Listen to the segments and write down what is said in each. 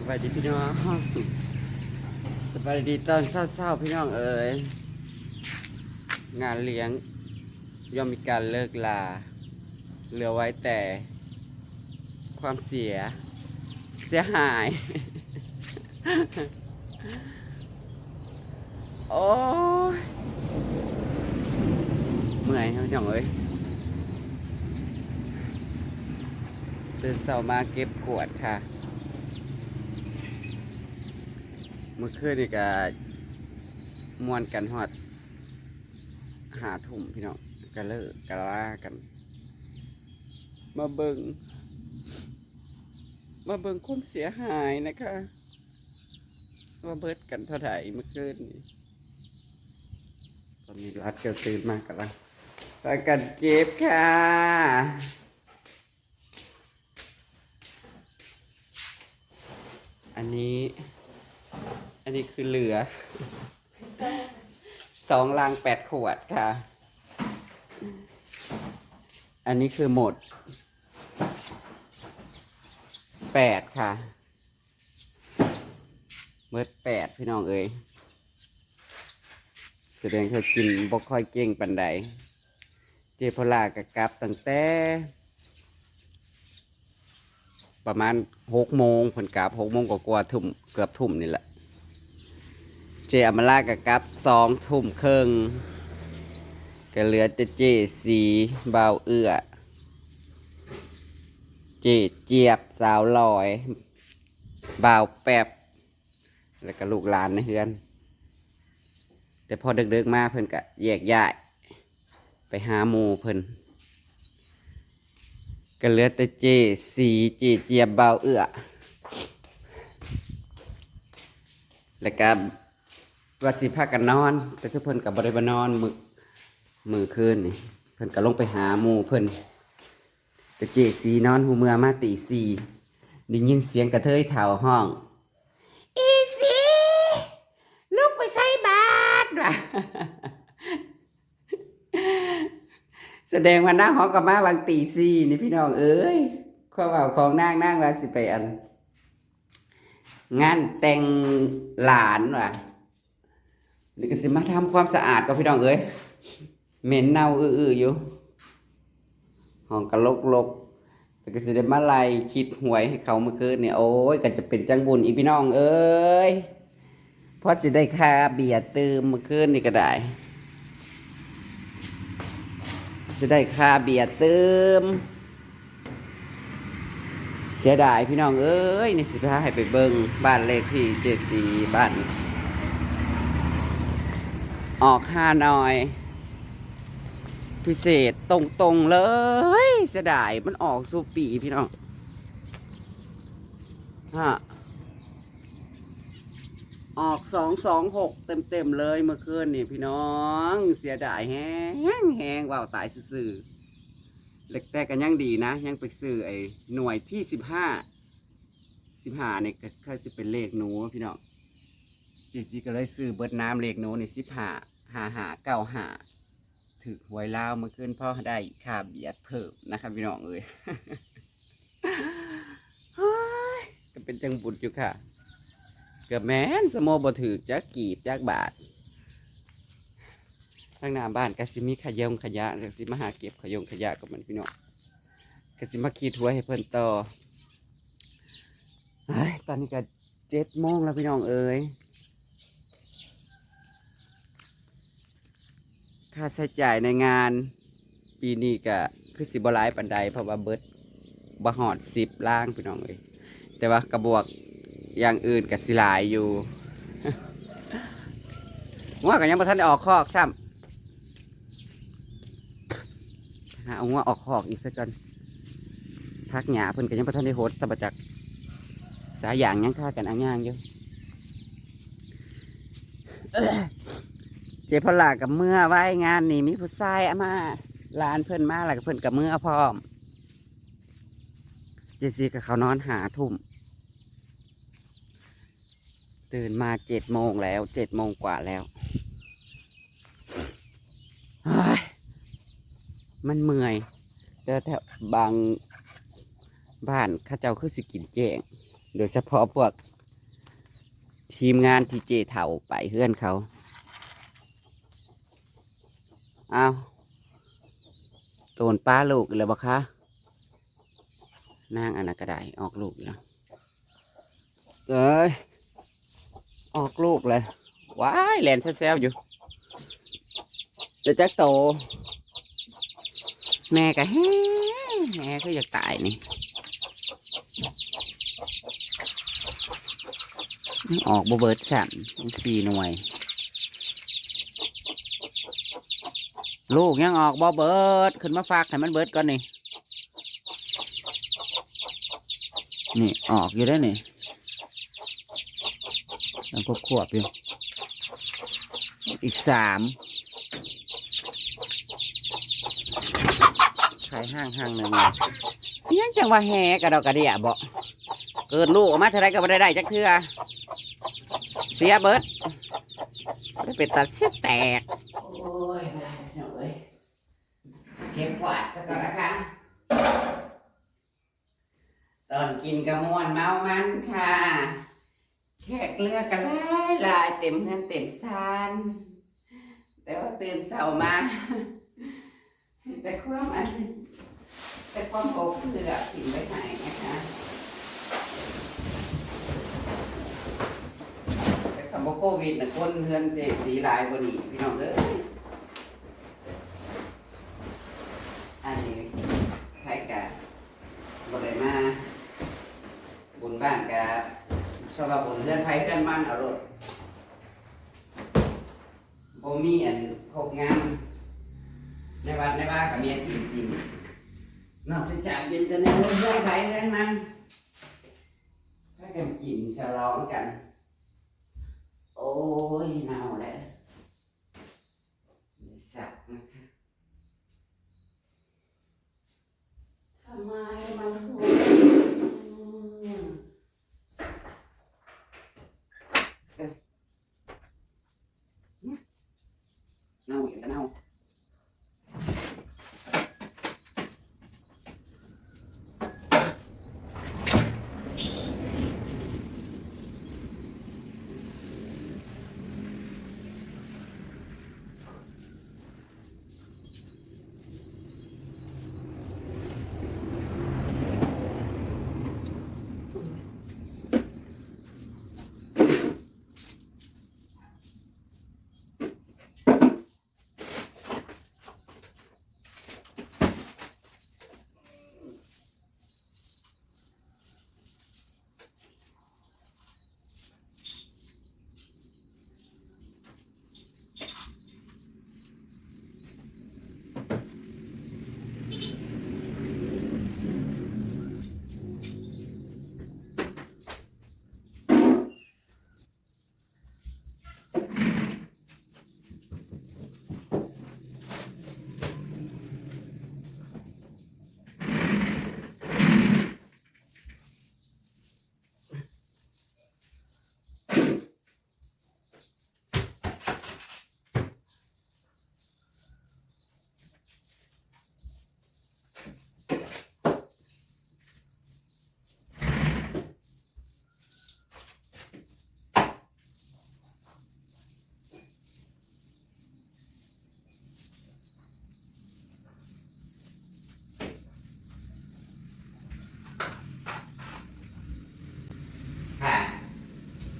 สบายดีพี่น้องสบายดีตอนเศร้าๆพี่น้องเอ๋ยงานเลี้ยงย่อมมีการเลิกลา เหลือไว้แต่ ความเสีย เสียหาย โอ้ยเมื่อยครับพี่น้องเอ้ยตื่นเช้ามาเก็บกวาดค่ะ เมื่อคืนนี่ก็มวนกันฮอดหาถุ่มพี่น้องก็เลิกก็ลากัน มาเบิงมาเบิงความเสียหายนะคะว่าเบิดกันเท่าไหร่เมื่อคืนนี้ตอนนี้รัดก็ตื่นมากกันละไปกันเก็บค่ะอันนี้ อันนี้คือเหลือสองลังแปดขวดค่ะ อันนี้คือหมดแปดค่ะเมื่อแปดพี่น้องเอ้ยแสดงเขากินบ่ค่อยเก่งปันใดเจพลากับกับตั้งแต่ ประมาณหกโมงผลกลับหกโมงกว่าๆทุ่มเกือบทุ่มนี่แหละ เจอมาลากับกับสองทุ่มครึ่งก็เหลือแต่เจสีเบาเอื้อ เจเจียบสาวลอยเบาแปบ แล้วก็ลูกหลานในเฮือน แต่พอเดึกๆมาเพิ่นก็แยกย้าย ไปหาหมูเพิ่นก็เหลือแต่เจสีเจเจียบเบาเอื้อแล้วก็ ว่าสิพากันนอน แต่ทุกเพิ่นกับบริบนอนมือมือคืนนี่เพิ่นก็ลงไปหาหมูเพิ่นแต่เจสีนอนหูเมื่อมาตีสี่ได้ยินเสียงกระเทยเถ่าห้อง อีสีลูกไปใส่บาตรว่ะแสดงว่าหน้าห้องกับมาบางตีสี่นี่พี่น้องเอ้ยความเอาของนางนางว่าสิไปอัน งานแต่งหลานว่ะ นี่ก็สิมาทำความสะอาดกับพี่น้องเอ้ยเหม็นเน่าอื้ออยู่ห้องกระลกลกแต่ก็สิได้มาไล่คิดหวยให้เขาเมื่อคืนเนี่ยโอ้ยก็จะเป็นจังบุญอีพี่น้องเอ้ยเพราะสิได้ค่าเบียร์ตืมเมื่อคืนนี่ก็ได้สิได้ค่าเบียร์ตืมเสียดายพี่น้องเอ้ยนี่สิพาให้ไปเบิ่งบ้านเลขที่เจ็ดสี่บ้าน ออกห้าหน่อย พิเศษตรงๆเลยเสียดายมันออกสู่ปีพี่น้องฮะออกสองสองหกเต็มๆเลยเมื่อคืนนี่พี่น้อง เสียดายแห้งแห้งว่าวตายซื่อเล็กแต่กันยังดีนะ ยังไปซื้อไอ้หน่วยที่สิบห้าสิบห้าเนี่ยก็ค่อเป็นเลขหนูพี่น้อง จีซีก็เลยซื้อเบิดน้ำเลขหนูในสิบห้าหาหาเก้าหาถือหวยลาวเมื่อคืนพ่อได้ค่าเบียดเพิ่มนะครับพี่น้องเอ้ยเฮ้ยก็เป็นจังบุญอยู่ค่ะเกือบแม้นสมอบถือจักกีบจักบาททางหน้าบ้านกสิมีขยงขยะก็สิมาหาเก็บขยงขยะกับมันพี่น้องกสิมาขีดหัวให้เพิ่นต่อเฮ้ยตอนนี้ก็เจ็ดโมงแล้วพี่น้องเอ้ย ค่าใช้จ่ายในงานปีนี้ก็คือสิบหลายปันใดเพราะว่าเบิดบะหอดสิบล่างพี่น้องเอ้ยแต่ว่ากระบวกอย่างอื่นกับสิหลายอยู่ว่ากันยังบ่ทันออกคอกซ้ำหาเอางัวออกคอกอีกสักกันพักหยาเพิ่นก็ยังบ่ทันได้โหดตะบะจักสายอย่างยังฆ่ากันอ่างย่างอยู่ เจพลากับเมื่อไว้งานนี่มีผู้ชายอามาลานเพิ่อนมาแล้วก็เพิ่อนกับเมื่อพร้อม เจซีกับเขานอนหาทุ่ม ตื่นมาเจ็ดโมงแล้วเจ็ดโมงกว่าแล้วเฮ้ยมันเมื่อยแต่แถวบางบ้านข้าเจ้าคือสิกินแจงโดยเฉพาะพวกทีมงานที่เจเถ่าไปเพื่อนเขา อาโตนป้าลูกเลยบ่คะนางอันนั้นก็ได้ออกลูกแล้วเอ้ยออกลูกเลยว้ายแลนแซวๆอยู่เดี๋ยวจักโต แม่ก็แฮ่แม่ก็อยากตายนี่ออกบเบิร์ดสันสี่หน่วย ลูกยังออกบ่เบิดขึ้นมาฝากให้มันเบิดก่อนนี่นี่ออกอยู่ได้นี่แล้วก็ขวบอยู่อีกสามขายห้างห้างหนึ่งยยังจังว่าแฮกระดอกกระเดียบ่เกิดลูกออกมาเท่าไรก็บ่ได้ได้จักเทื่อเสียเบิดไม่เป็นตัดเสียแตก โอ้ยมาหน่อยเก็บกวาดสักก่อนนะคะ ตอน กินกระมวนเมามันค่ะแขกเลือกกันหลายหลายเต็มเงินเต็มซานแต่ว่าตื่นเช้ามา แต่ความอันแต่ความโหกเลือกถิ่นไปไหนนะคะแต่คำว่าโควิดนะคนเฮือนเจสีหลายกว่านี้พี่น้องเอ้ยอันนี้ใครกะบริมา บ้านกะสำหรับบุญเฮือนไฟเฮือนมันเอารถบ่มีอันโคกงานในวัดในบ้านกับเมียนอีสิมนอกจากเป็นจะในเฮือนไฟเฮือนมันถ้ากันกินฉลองกัน โอ้ยเน่าแล้ว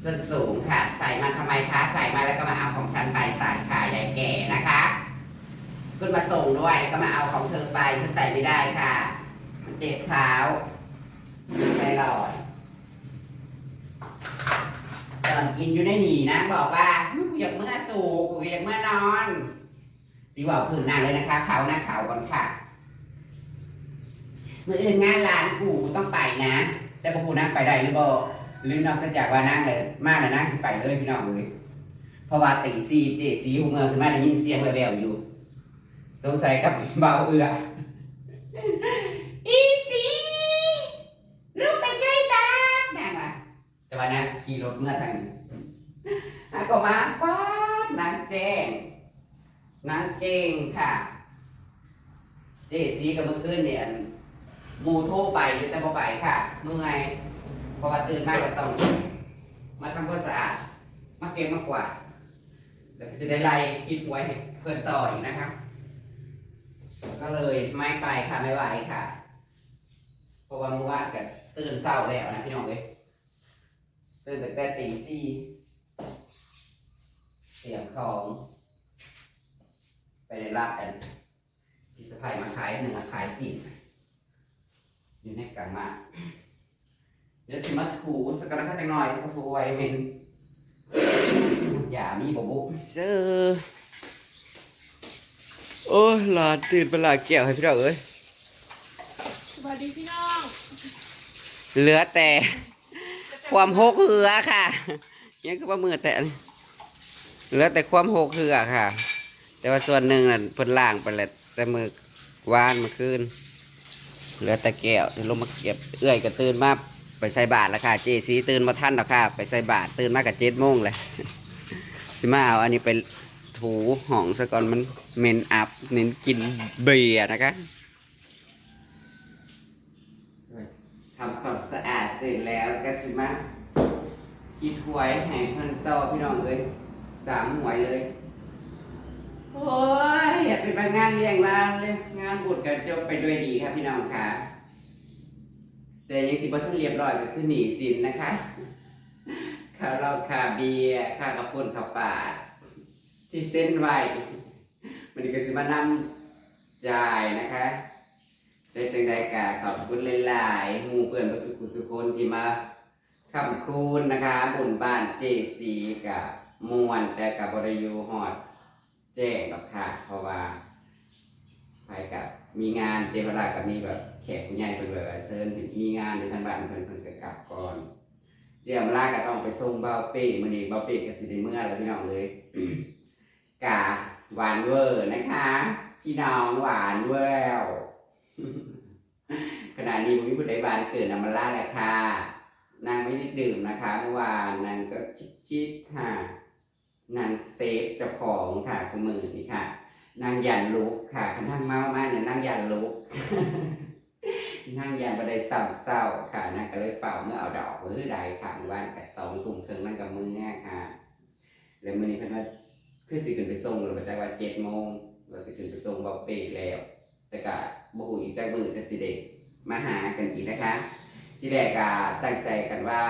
ส่วนสูงค่ะ ใส่มาทำไมคะ ใส่มาแล้วก็มาเอาของฉันไปใส่ค่ะยายแก่นะคะขึ้นมาส่งด้วยแล้วก็มาเอาของเธอไปฉันใส่ไม่ได้ค่ะ มันเจ็บเท้าใจลอยตอนกินอยู่ในหนีนะ บอกว่ากูอยากเมื่อสูบกูอยากเมื่อนอนพี่บอกพื้นนางเลยนะคะเขาหน้าเขาก่อนค่ะเมื่ออื่นงานร้านกูต้องไปนะ แต่พอกูนั่งไปได้หรือบ่ หรือนอกจากว่านั่งเลยมาเลยนั่งสิไปเลยพี่น้องเลยเพราะว่าตีซีเจสีหูเมืองขึ้นมาได้ยินเสียงแววๆอยู่ สงสัยกับเบาเอืออีสีลูกไปใช้บาทนางว่าแต่ว่านะขี่รถเมื่อทางนี้อะก็มาป้าดนางแจ้งนางเก่งค่ะ เจสีกับเมื่อคืนเนี่ยหมูโทรไปแต่บ่ไปค่ะ เมื่อย เพราะว่าตื่นมากก็ต้อง มาทำความสะอาด มาเก็บมากกว่าดแล้วก็จะได้ไล่คิดไว้เพื่อนต่ออีกนะครับ ก็เลยไม่ไปค่ะไม่ไหวค่ะ เพราะว่าเมื่อวานก็ตื่นเศร้าแล้วนะพี่น้องเอ้ยตื่นตั้งแต่ตีสี่เสียงของ ไปในลาดกันพิสะพายมาขายหนึ่งขายสี่อยู่ในกลางมา เดี๋ยวสิมาถูสกกันะจังหน่อยก็ถูไว้เป็นอย่ามีบบุเซอร์โอ้ยหลานตื่นเป็นหลานแก้วให้พี่เราเอ้ยสวัสดีพี่น้องเหลือแต่ ความหกเหือค่ะยังก็ว่ามือแต่เหลือแต่ความหกเหือค่ะ แต่ว่าส่วนหนึ่งน่ะเพิ่นล่างไปแล้วแต่มือวานเมาคืนเหลือแต่แก้วที่ลงมาเก็บเอื้อยก็ตื่นมา ไปใส่บาตรแล้วค่ะ เจสีตื่นมาท่านแล้วค่ะ ไปใส่บาตรตื่นมากับเจ็ดโมงเลยสิมาเอาอันนี้ไปถูห้องซะก่อนมันเมนอับเน้นกินเบียร์นะคะทำความสะอาดเสร็จแล้วก็สิมาคิดหวยให้เพิ่นต่อพี่น้องเลยสามหวยเลยโอ้ยอยากเป็นพนักงานเลี้ยงร้านเลยงานบุญกันจบไปด้วยดีครับพี่น้องค่ะ แต่ยังที่บัท่านเรียบร้อยก็คือหนีสินนะคะค่าเหล้าค่าเบียร์ค่ากระปุนข้าวปลาที่เส้นไว้มันก็สิมานำจ่ายนะคะได้จังใดกาขอบคุณหลายๆหมู่เพื่อนประสุขุสุคนที่มาคำคูณนะคะบุญบ้านเจสีกับมวนแต่กับบริยูฮอดแจ้งกับค่ะเพราะว่า ไปกับมีงานเจเวลากับมีแบบแขกผู้ใหญ่เป็นแบบว่าเซิร์นมีงานในทางบ้านเพิ่นเพิ่นก็กลับก่อนเจียมลาก็ต้องไปส่งเบาเป้มื้อนี้เบาเป้ก็สิได้เมื่อแล้วพี่น้องเลยกาหวานเวอร์นะคะ พี่น้องหวานเวอร์ขณะนี้ผมมีผู้ใดบานเกิดนำมาลาแล้วค่ะนางไม่ได้ดื่มนะคะเมื่อวานนางก็ชิดๆค่ะนางเซฟเจ้าของค่ะคุณมือนี่ค่ะ นางยันลุกค่ะคันนั่งเมามากเนี่ยนางยันลุกนางยันบันไดเศร้าเศร้าค่ะนางก็เลยเฝ้าเมื่อเอาดอกมือใดค่ะวานกับสองทุ่มครึ่งนั่งกับมือเนี่ยค่ะแล้วมื้อนี้เพิ่นว่าคือสิขึ้นไปส่งหรือว่าจักว่าเจ็ดโมงเราสิขึ้นไปส่งบอกเป้แล้ว แต่ก็บ่ฮู้อีกจักมือก็สิได้มาหากันอีกนะคะ ที่แรกก็ตั้งใจกันว่า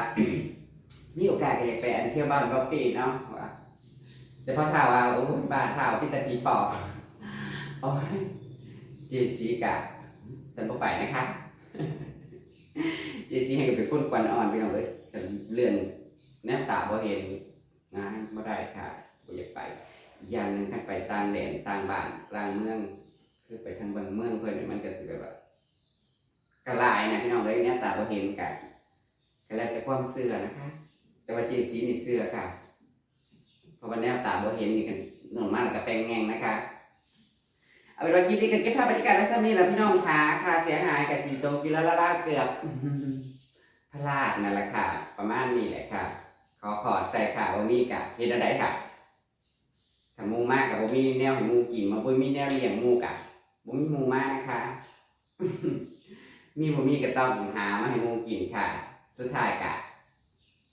มีโอกาสก็อยากไปอันเที่ยวบ้านบอกเป้เนาะแต่พอข่าวว่าโอ้บ้านข่าที่ตะตีปอบ อ้ยเจสีกะฉันบ่ไปนะคะ เจสีให้กับเป็นคนควันอ่อนพี่น้องเลยฉันเรื่องแนบตาบ่เห็นงานบ่ได้ค่ะบ่อยากไป อย่างหนึ่งคันไปต่างแดนต่างบ้านต่างเมือง คือไปทางบางเมืองเพิ่นนี่มันก็สิแบบว่ากระลายนะพี่น้องเลยแนบตาบ่เห็นกันก็แล้วแต่ความเชื่อนะคะ แต่ว่าเจสีนี่เชื่อค่ะเพราะวันนี้ตาบ่เห็นนี่กันหนุ่มากแล้วก็แปลงแงงนะคะ เอาเป็นว่าคลิปนี้กันเก็บภาพบรรยากาศไว้สักนิดแล้วพี่น้องค่ะค่าเสียหายกับสีโตกิโลละละเกือบพลาดนั่นแหละค่ะ ประมาณนี้แหละค่ะ ขอขอดใส่ค่ะบ่มีกะเฮ็ดอะไรค่ะถ้ามูมากกับบ่มีแนวให้มูกินมาบ่มีแนวเลี้ยงมูกะบ่มีมูมากนะคะมีบ่มีก็ต้องหามาให้มูกินค่ะ สุดท้ายกะ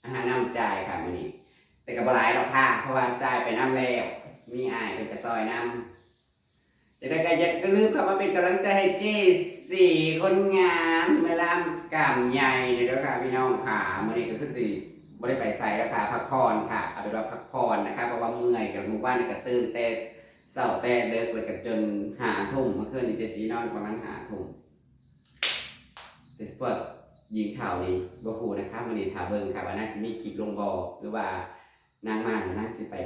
อาหารน้ำใจายค่ะมื้อนี้แต่กับบหลายหรอกค่ะเพราะว่าจ่ายไปน้ำแล้วมีอายเป็นกระซอยน้ำ จะได้กันอย่าลืมเข้ามาเป็นกำลังใจให้เจสี่คนงามเมลามกามใหญ่เดี๋ยวค่ะพี่น้องค่ะมื่อนี้ก็คือสี่บริไปใส่แล้วค่ะพักผ่อนค่ะเอาเป็นว่าพักผ่อนนะคะเพราะว่าเมื่อยกับหมู่บ้านนี่ก็ตื่นแต่เสาร์แต่เดินไปกับจนหาทุ่มเมื่อคืนนี้เจสีนอนประมาณหาทุ่มเจสเปิดยิงข่าวนี้บ่ฮูนะคะมื่อนี้ถาเบิ่งค่ะว่าน่าสิมีคลิปลงบอหรือว่านางมาหรือนางสิไป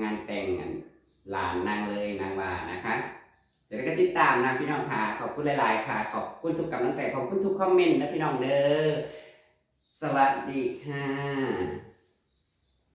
งานแต่งงานหลานนางเลยนางว่านะคะ เดี๋ยวก็ติดตามนะพี่น้องค่ะขอบคุณหลาย ๆ ค่ะ ขอบคุณทุกกำลังใจขอบคุณทุกคอมเมนต์นะพี่น้องเด้อสวัสดีค่ะ